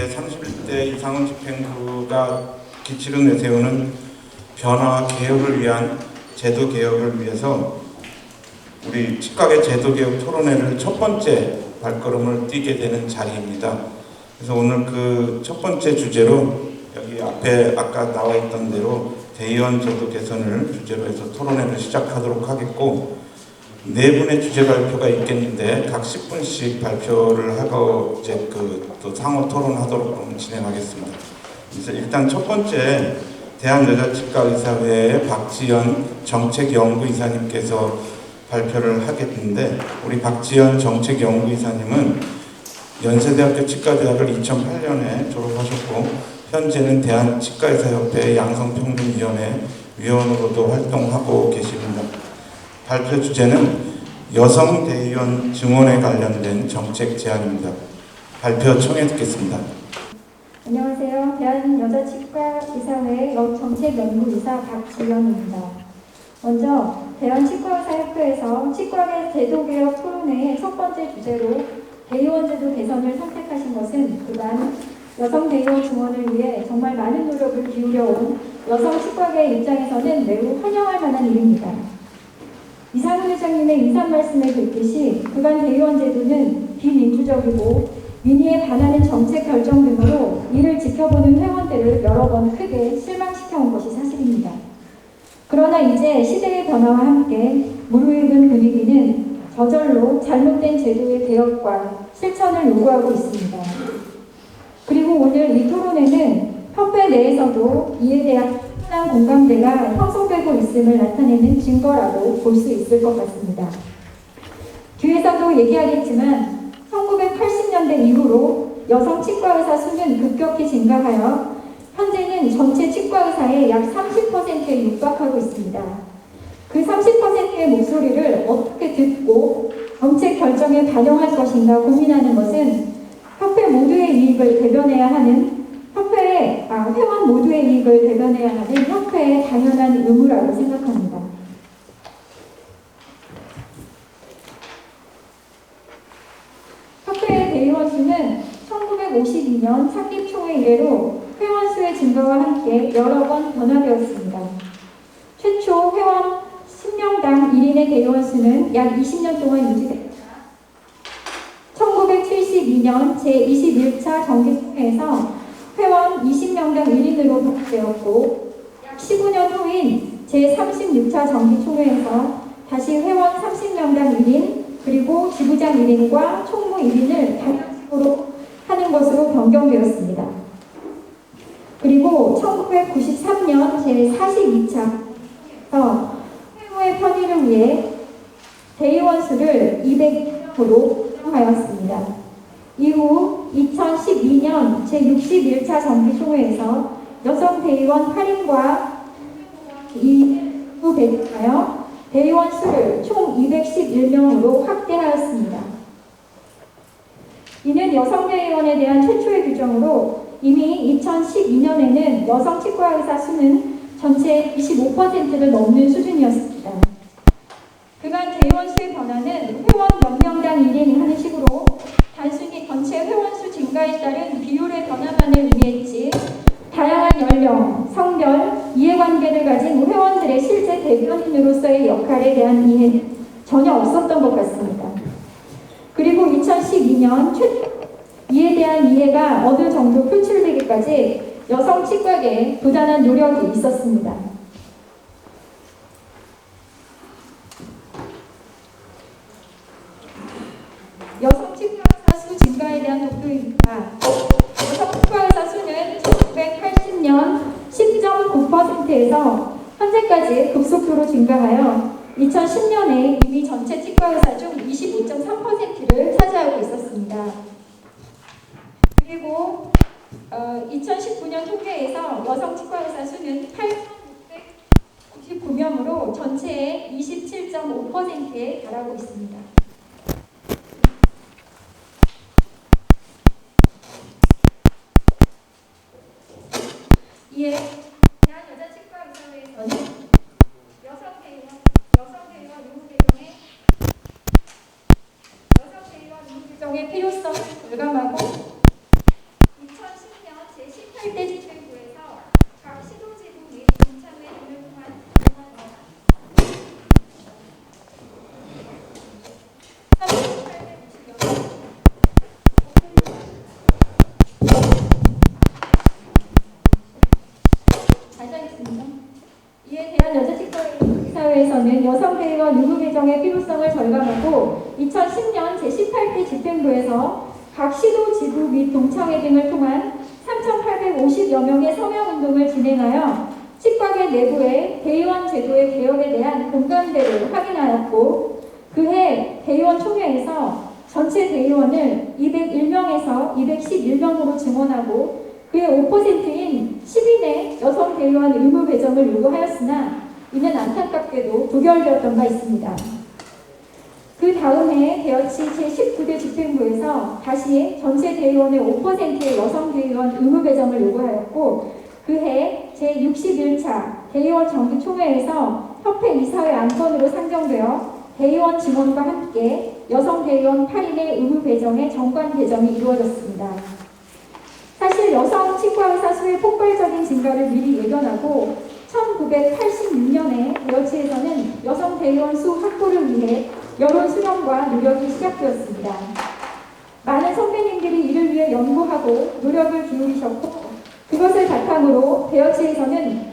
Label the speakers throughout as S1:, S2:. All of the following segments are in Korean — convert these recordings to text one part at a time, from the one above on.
S1: 제31대 이상훈 집행부가 기치를 내세우는 변화와 개혁을 위한 제도 개혁을 위해서 우리 치과의 제도 개혁 토론회를 첫 번째 발걸음을 뛰게 되는 자리입니다. 그래서 오늘 그 첫 번째 주제로 여기 앞에 아까 나와 있던 대로 대의원 제도 개선을 주제로 해서 토론회를 시작하도록 하겠고 네 분의 주제 발표가 있겠는데 각 10분씩 발표를 하고 이제 그 또 상호 토론하도록 진행하겠습니다. 그래서 일단 첫 번째 대한여자치과의사회의 박지연 정책연구이사님께서 발표를 하겠는데 우리 박지연 정책연구이사님은 연세대학교 치과대학을 2008년에 졸업하셨고 현재는 대한치과의사협회 양성평등위원회 위원으로도 활동하고 계십니다. 발표 주제는 여성 대의원 증원에 관련된 정책 제안입니다. 발표 청해 듣겠습니다.
S2: 안녕하세요. 대한여자치과 의사회 정책연구이사 박지연입니다. 먼저 대한치과의사협회에서 치과계 제도개혁 토론회의 첫 번째 주제로 대의원 제도 개선을 선택하신 것은 그간 여성 대의원 증원을 위해 정말 많은 노력을 기울여온 여성 치과계 입장에서는 매우 환영할 만한 일입니다. 이상훈 회장님의 인사 말씀에 듣듯이 그간 대의원 제도는 비민주적이고 민의에 반하는 정책 결정 등으로 이를 지켜보는 회원들을 여러 번 크게 실망시켜 온 것이 사실입니다. 그러나 이제 시대의 변화와 함께 무르익은 분위기는 저절로 잘못된 제도의 개혁과 실천을 요구하고 있습니다. 그리고 오늘 이 토론회는 협회 내에서도 이에 대한 충분한 공감대가 형성되고 있음을 나타내는 증거라고 볼 수 있을 것 같습니다. 뒤에서도 얘기하겠지만 1980년대 이후로 여성 치과의사 수는 급격히 증가하여 현재는 전체 치과의사의 약 30%에 육박하고 있습니다. 그 30%의 목소리를 어떻게 듣고 정책 결정에 반영할 것인가 고민하는 것은 협회 모두의 이익을 대변해야 하는 협회의 아, 회원 모두의 이익을 대변해야 하는 협회의 당연한 의무라고 생각합니다. 협회의 대의원 수는 1952년 창립 총회 이래로 회원 수의 증가와 함께 여러 번 변화되었습니다. 최초 회원 10명당 1인의 대의원 수는 약 20년 동안 유지됐다. 1972년 제21차 정기총회에서 회원 20명당 1인으로 되었고 약 15년 후인 제36차 정기총회에서 다시 회원 30명당 1인 그리고 지부장 1인과 총무 1인을 단식으로 하는 것으로 변경되었습니다. 그리고 1993년 제42차에서 회원의 편의를 위해 대의원 수를 200으로 하였습니다. 이후 2012년 제61차 정기총회에서 여성 대의원 8인과 2부 배정하여 대의원 수를 총 211명으로 확대하였습니다. 이는 여성 대의원에 대한 최초의 규정으로 이미 2012년에는 여성 치과 의사 수는 전체 25%를 넘는 수준이었습니다. 그간 대의원 수의 변화는 치과에 급속도로 증가하여 2010년에 이미 전체 치과의사 중 25.3%를 차지하고 있었습니다. 그리고 어, 2019년 통계에서 여성 치과의사 수는 8,999명으로 전체의 27.5%에 달하고 있습니다. 제도의 개혁에 대한 공감대를 확인하였고 그해 대의원 총회에서 전체 대의원을 201명에서 211명으로 증원하고 그의 5%인 10인의 여성 대의원 의무 배정을 요구하였으나 이는 안타깝게도 부결되었던 바 있습니다. 그 다음 해 대여치 제19대 집행부에서 다시 전체 대의원의 5%의 여성 대의원 의무 배정을 요구하였고 그해 제61차 대의원 정기총회에서 협회 이사회 안건으로 상정되어 대의원 증원과 함께 여성 대의원 8인의 의무 배정의 정관 개정이 이루어졌습니다. 사실 여성 치과의사 수의 폭발적인 증가를 미리 예견하고 1986년에 대여치에서는 여성 대의원 수 확보를 위해 여론 수렴과 노력이 시작되었습니다. 많은 선배님들이 이를 위해 연구하고 노력을 기울이셨고 그것을 바탕으로 대여치에서는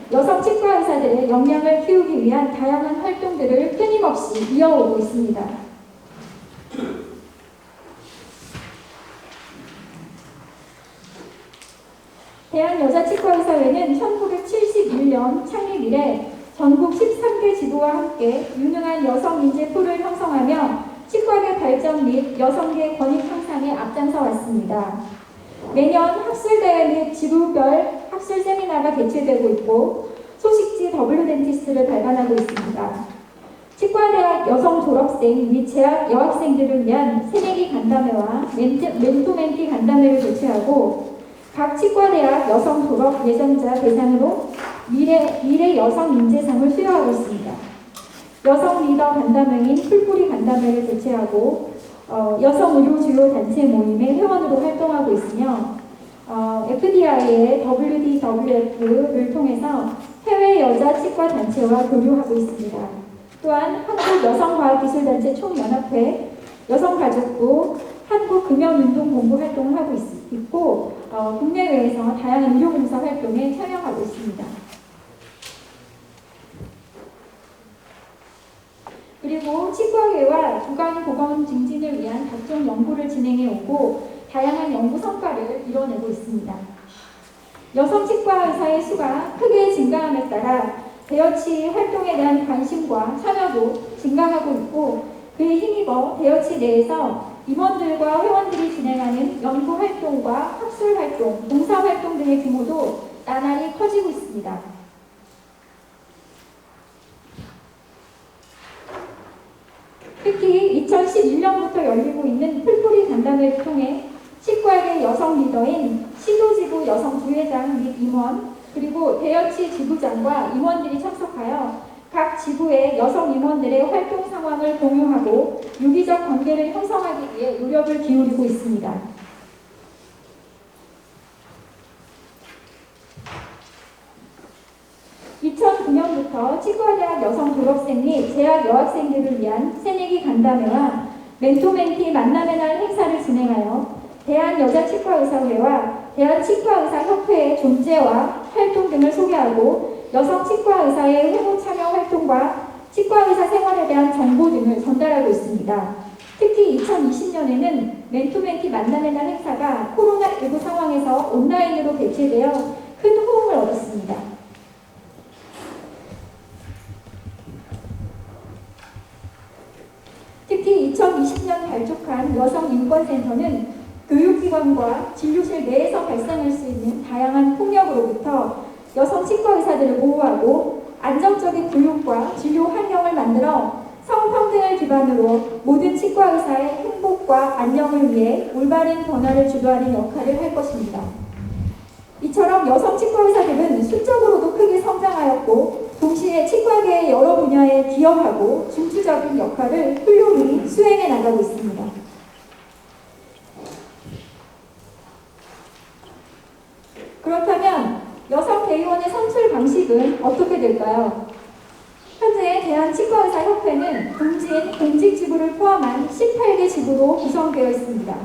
S2: 의사들의 역량을 키우기 위한 다양한 활동들을 끊임없이 이어오고 있습니다. 대한여자치과의사회는 1971년 창립 이래 전국 13개 지부와 함께 유능한 여성 인재 풀을 형성하며 치과계 발전 및 여성계 권익 향상에 앞장서 왔습니다. 매년 학술대회 및 지부별 학술 세미나가 개최되고 있고 소식지 더블유 덴티스트를 발간하고 있습니다. 치과대학 여성 졸업생 및 재학 여학생들을 위한 새내기 간담회와 멘토멘티 간담회를 개최하고 각 치과대학 여성 졸업 예정자 대상으로 미래, 미래 여성 인재상을 수여하고 있습니다. 여성 리더 간담회인 풀뿌리 간담회를 개최하고 어, 여성 의료 주요 단체 모임의 회원으로 활동하고 있으며 어, FDI의 WDWF를 통해서 해외 여자 치과 단체와 교류하고 있습니다. 또한 한국 여성과학기술단체 총연합회, 여성가족부, 한국금연운동본부 활동을 하고 있, 있고 어, 국내외에서 다양한 의료봉사 활동에 참여하고 있습니다. 그리고 치과계와 구강 보건 증진을 위한 각종 연구를 진행해 오고 다양한 연구 성과를 이뤄내고 있습니다. 여성 치과 의사의 수가 크게 증가함에 따라 대여치 활동에 대한 관심과 참여도 증가하고 있고 그에 힘입어 대여치 내에서 임원들과 회원들이 진행하는 연구 활동과 학술 활동, 봉사 활동 등의 규모도 나날이 커지고 있습니다. 특히 2011년부터 열리고 있는 풀뿌리 간담회를 통해 치과계 여성 리더인 시도지부 여성 부회장 및 임원 그리고 대여치 지부장과 임원들이 참석하여 각 지부의 여성 임원들의 활동 상황을 공유하고 유기적 관계를 형성하기 위해 노력을 기울이고 있습니다. (2009년부터) 치과대학 여성 졸업생 및 재학 여학생들을 위한 새내기 간담회와 멘토멘티 만남의 날 행사를 진행하여 대한여자치과의사회와 대한치과의사협회의 존재와 활동 등을 소개하고 여성 치과의사의 회무 참여 활동과 치과의사 생활에 대한 정보 등을 전달하고 있습니다. 특히 2020년에는 멘토멘티 만남의 날 행사가 코로나19 상황에서 온라인으로 개최되어 큰 호응을 얻었습니다. 특히 2020년 발족한 여성인권센터는 교육기관과 진료실 내에서 발생할 수 있는 다양한 폭력으로부터 여성 치과 의사들을 보호하고 안정적인 교육과 진료 환경을 만들어 성평등을 기반으로 모든 치과 의사의 행복과 안녕을 위해 올바른 변화를 주도하는 역할을 할 것입니다. 이처럼 여성 치과 의사들은 수적으로도 크게 성장하였고 동시에 치과계의 여러 분야에 기여하고 중추적인 역할을 훌륭히 수행해 나가고 있습니다. 그렇다면 여성 대의원의 선출 방식은 어떻게 될까요? 현재 대한치과의사협회는 공진, 공직 지부를 포함한 18개 지부로 구성되어 있습니다.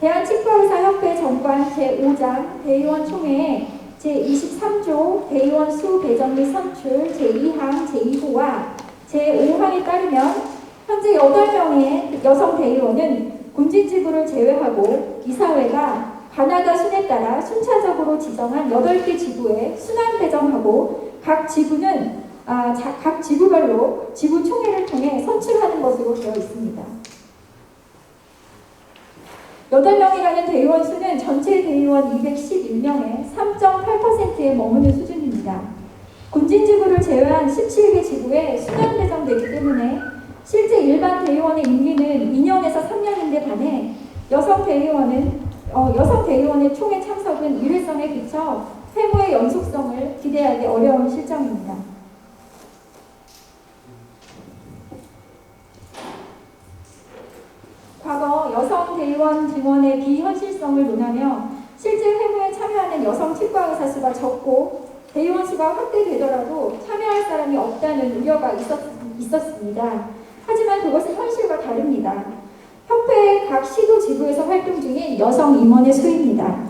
S2: 대한치과의사협회 정관 제5장 대의원 총회에 제23조 대의원 수 배정 및 선출 제2항 제2호와 제5항에 따르면 현재 8명의 여성 대의원은 군진지구를 제외하고 이사회가 가나다 순에 따라 순차적으로 지정한 8개 지구에 순환 배정하고 각 지구는 아, 자- 각 지구별로 지구 총회를 통해 선출하는 것으로 되어 있습니다. 8명이라는 대의원 수는 전체 대의원 211명의 3.8%에 머무는 수준입니다. 군진 지구를 제외한 17개 지구에 순환 배정되기 때문에 실제 일반 대의원의 임기는 2년에서 3년인데 반해 여성 대의원은 어, 여성 대의원의 총회 참석은 일회성에 그쳐 회무의 연속성을 기대하기 어려운 실정입니다. 과거 여성 대의원 증원의 비현실성을 논하며 실제 회무에 참여하는 여성 치과 의사 수가 적고 대의원 수가 확대되더라도 참여할 사람이 없다는 우려가 있었, 있었습니다. 하지만 그것은 현실과 다릅니다. 협회의 각 시도 지구에서 활동 여성 임원의 수입니다.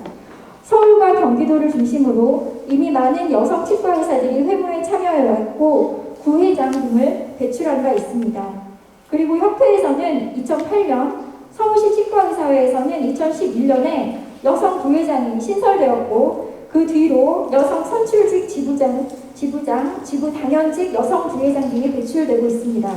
S2: 서울과 경기도를 중심으로 이미 많은 여성 치과 의사들이 회무에 참여해왔고 구회장 등을 배출한 바 있습니다. 그리고 협회에서는 2008년 서울시 치과의사회에서는 2011년에 여성 부회장이 신설되었고 그 뒤로 여성 선출직 지부장, 지부장, 지부 당연직 여성 부회장 등이 배출되고 있습니다.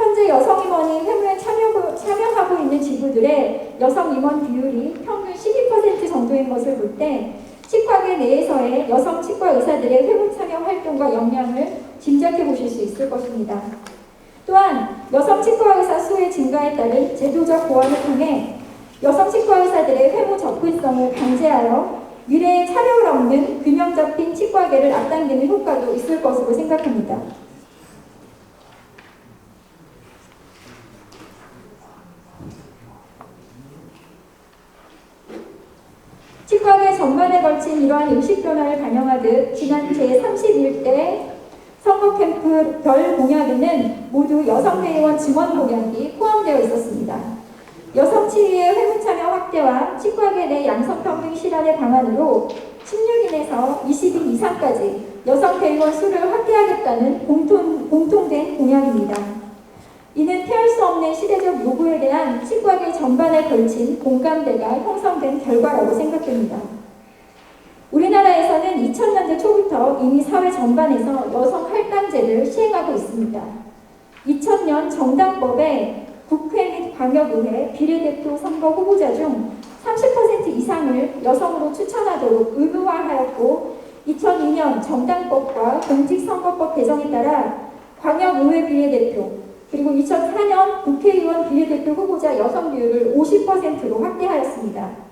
S2: 현재 여성 임원이 회무에 참여, 참여하고 있는 지부들의 여성 임원 비율이 평균 12% 정도인 것을 볼 때 치과계 내에서의 여성 치과 의사들의 회무 참여 활동과 역량을 짐작해 보실 수 있을 것입니다. 또한 여성 치과 의사 수의 증가에 따른 제도적 보완을 통해 여성 치과 의사들의 회무 접근성을 강제하여 미래에 차별 없는 균형 잡힌 치과계를 앞당기는 효과도 있을 것으로 생각합니다. 전반에 걸친 이러한 의식 변화를 반영하듯 지난 제31대 선거 캠프 별 공약에는 모두 여성 대의원 증원 공약이 포함되어 있었습니다. 여성 치의의 회무 참여 확대와 치과계 내 양성평등 실현의 방안으로 16인에서 20인 이상까지 여성 대의원 수를 확대하겠다는 공통, 공통된 공약입니다. 이는 피할 수 없는 시대적 요구에 대한 치과계 전반에 걸친 공감대가 형성된 결과라고 생각됩니다. 우리나라에서는 2000년대 초부터 이미 사회 전반에서 여성 할당제를 시행하고 있습니다. 2000년 정당법에 국회 및 광역의회 비례대표 선거 후보자 중 30% 이상을 여성으로 추천하도록 의무화하였고 2002년 정당법과 공직선거법 개정에 따라 광역의회 비례대표 그리고 2004년 국회의원 비례대표 후보자 여성 비율을 50%로 확대하였습니다.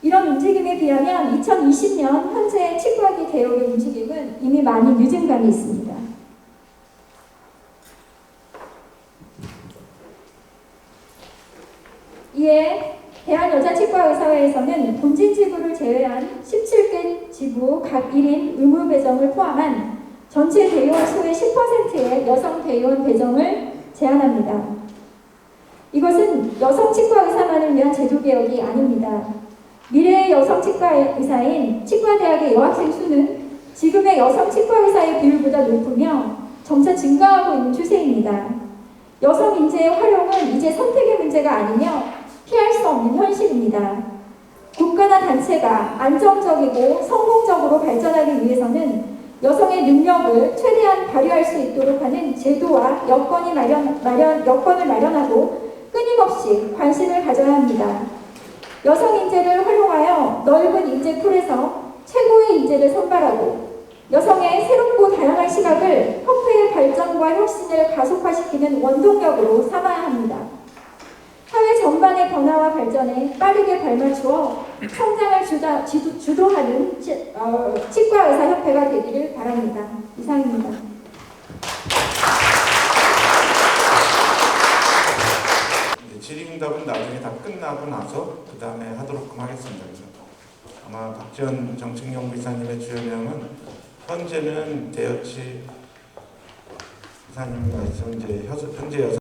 S2: 이런 움직임에 비하면 2020년 현재 치과기 개혁의 움직임은 이미 많이 늦은 감이 있습니다. 이에 대한여자치과의사회에서는 본진 지부를 제외한 17개 지부 각 1인 의무 배정을 포함한 전체 대의원 수의 10%의 여성 대의원 배정을 제안합니다. 이것은 여성 치과 의사만을 위한 제도 개혁이 아닙니다. 미래의 여성 치과 의사인 치과대학의 여학생 수는 지금의 여성 치과 의사의 비율보다 높으며 점차 증가하고 있는 추세입니다. 여성 인재의 활용은 이제 선택의 문제가 아니며 피할 수 없는 현실입니다. 국가나 단체가 안정적이고 성공적으로 발전하기 위해서는 여성의 능력을 최대한 발휘할 수 있도록 하는 제도와 여건이 마련, 마련, 여건을 마련하고 끊임없이 관심을 가져야 합니다. 여성 인재를 활용하여 넓은 인재 풀에서 최고의 인재를 선발하고 여성의 새롭고 다양한 시각을 협회의 발전과 혁신을 가속화시키는 원동력으로 삼아야 합니다. 사회 전반의 변화와 발전에 빠르게 발맞추어 성장을 주도하는 치, 어, 치과의사협회가 되기를 바랍니다.
S1: 이제 질의응답은 나중에 다 끝나고 나서 그 다음에 하도록 하겠습니다. 그래서 아마 박지원 정책연구이사님의 주연명은 현재는 대여치 이사님과 해서 이제 현재 여성